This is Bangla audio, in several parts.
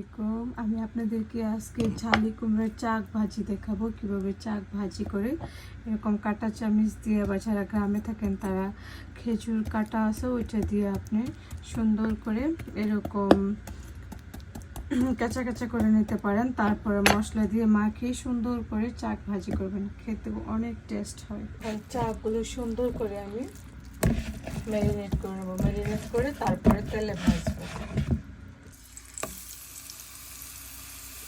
আলাইকুম। আমি আপনাদেরকে আজকে ঝালি কুমড়ার চাক ভাজি দেখাবো, কীভাবে চাক ভাজি করে এরকম কাটা চামিচ দিয়ে বা যারা গ্রামে থাকেন তারা খেজুর কাটা আছে, ওইটা দিয়ে আপনি সুন্দর করে এরকম কাঁচা কাঁচা করে নিতে পারেন। তারপরে মশলা দিয়ে মাখিয়ে সুন্দর করে চাক ভাজি করবেন। খেতে অনেক টেস্ট হয়। চাকগুলো সুন্দর করে আমি ম্যারিনেট করে নেব। ম্যারিনেট করে তারপরে তেলে ভাজবো।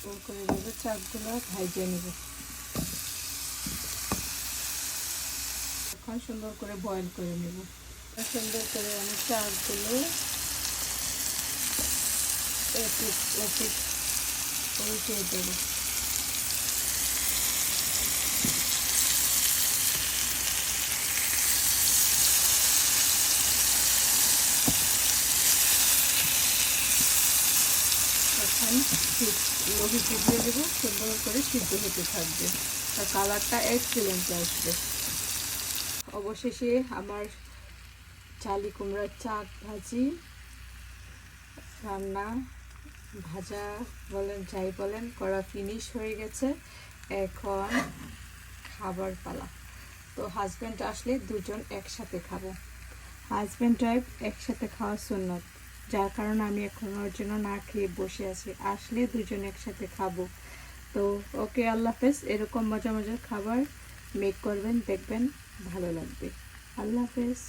ও করে দেবো চাপগুলো ভাজিয়ে নেব। এখন সুন্দর করে বয়েল করে নেব। সুন্দর করে আমি চাপগুলো এপিট ওপিট উল্টে দেবো। এখন লোহিতে দিয়ে দেবো, সুন্দর করে সিদ্ধ হতে থাকবে। তার কালারটা এক্সিলেন্ট আসবে। অবশেষে আমার চালি কুমড়ার চাক ভাজি, রান্না, ভাজা বলেন, যাই বলেন, করা ফিনিশ হয়ে গেছে। এখন খাবার পালা। তো হাজব্যান্ড আসলে দুজন একসাথে খাব। হাজব্যান্ড ওয়াইফ একসাথে খাওয়া সুন্নত। যার কারণে আমি এখন ওর জন্য না খেয়ে বসে আছি। আসলে দুজন একসাথে খাব। তো, ওকে আল্লাহ হাফেজ, এরকম মজা মজার খাবার মেক করবেন, দেখবেন, ভালো লাগবে। আল্লাহ হাফেজ।